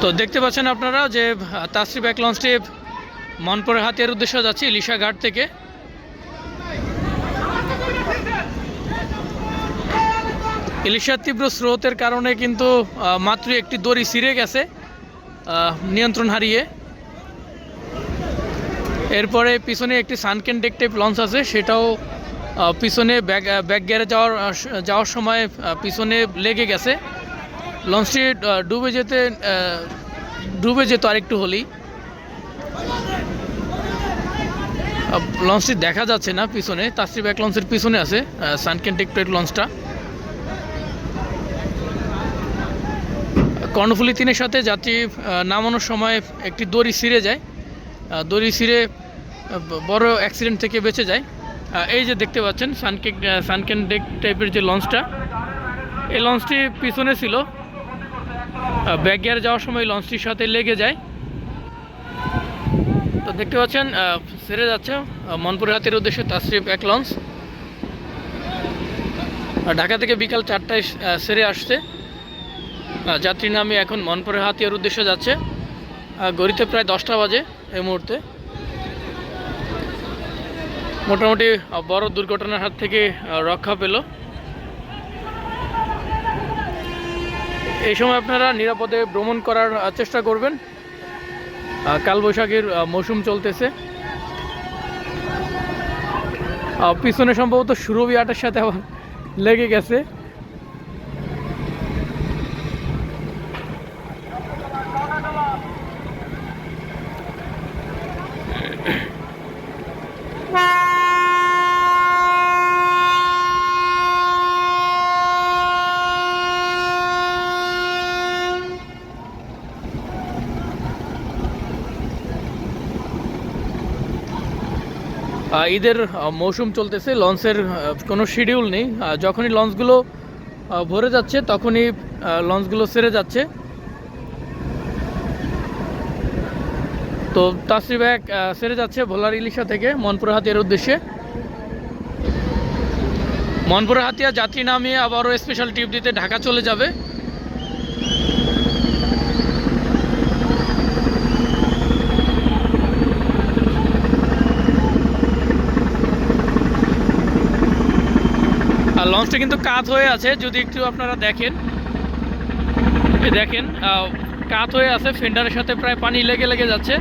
তো দেখতে পাচ্ছেন আপনারা যে আহ, তাসরিফ এক লঞ্চটি মনপুরের হাতিয়ার উদ্দেশ্যে যাচ্ছে ইলিশা ঘাট থেকে। ইলিশার তীব্র স্রোতের কারণে কিন্তু মাত্র একটি দড়ি ছিঁড়ে গেছে নিয়ন্ত্রণ হারিয়ে। এরপরে পিছনে একটি সানকেন ডেক টাইপ লঞ্চ আছে সেটাও পিছনে ব্যাগ ব্যাগ গিয়ারে যাওয়ার যাওয়ার সময় পিছনে লেগে গেছে। লঞ্চটি ডুবে যেতে ডুবে যেত আরেকটু হলেই। লঞ্চটি দেখা যাচ্ছে না পিছনে তাসরি ব্যাক লঞ্চের পিছনে আছে সানকেন টেক টাইপ লঞ্চটা। কর্ণফুলি তিনের সাথে যাত্রী নামানোর সময় একটি দড়ি ছিঁড়ে যায়। দড়ি ছিঁড়ে বড় অ্যাক্সিডেন্ট থেকে বেঁচে যায়। এই যে দেখতে পাচ্ছেন সানকেক সানকেন ডেক টাইপের যে লঞ্চটা, এই লঞ্চটি পিছনে ছিল। ব্যাক গিয়ার যাওয়ার সময় লঞ্চটির সাথে লেগে যায়। তো দেখতে পাচ্ছেন সেরে যাচ্ছে মনপুর হাতের উদ্দেশ্যে তাসরিফ এক লঞ্চ। ঢাকা থেকে বিকাল চারটায় সেরে আসছে। যাত্রী নামে এখন মনপুরের হাতিয়ার উদ্দেশ্যে যাচ্ছে। গড়িতে প্রায় দশটা বাজে এই মুহূর্তে। মোটামুটি বড় দুর্ঘটনার হাত থেকে রক্ষা পেল। এই সময় আপনারা নিরাপদে ভ্রমণ করার চেষ্টা করবেন। কালবৈশাখীর মৌসুম চলতেছে। পিছনে সম্ভবত সুরভি আটের সাথে আবার লেগে গেছে। আহ, ঈদের মৌসুম চলতেছে, লঞ্চের কোনো শিডিউল নেই। যখনই লঞ্চগুলো ভরে যাচ্ছে, তখনই লঞ্চগুলো সেরে যাচ্ছে। তো তাসরি ব্যাগ সেরে যাচ্ছে ভোলার ইলিশা থেকে মনপুর হাতিয়ার উদ্দেশ্যে। মনপুর হাতিয়া যাত্রী নামিয়ে আবারও স্পেশাল টিপ দিতে ঢাকা চলে যাবে। আর কিন্তু কাত হয়ে আছে, যদি একটু আপনারা দেখেন। দেখেন কাত হয়ে আছে ফেন্ডারের সাথে প্রায় পানি লেগে লেগে যাচ্ছে।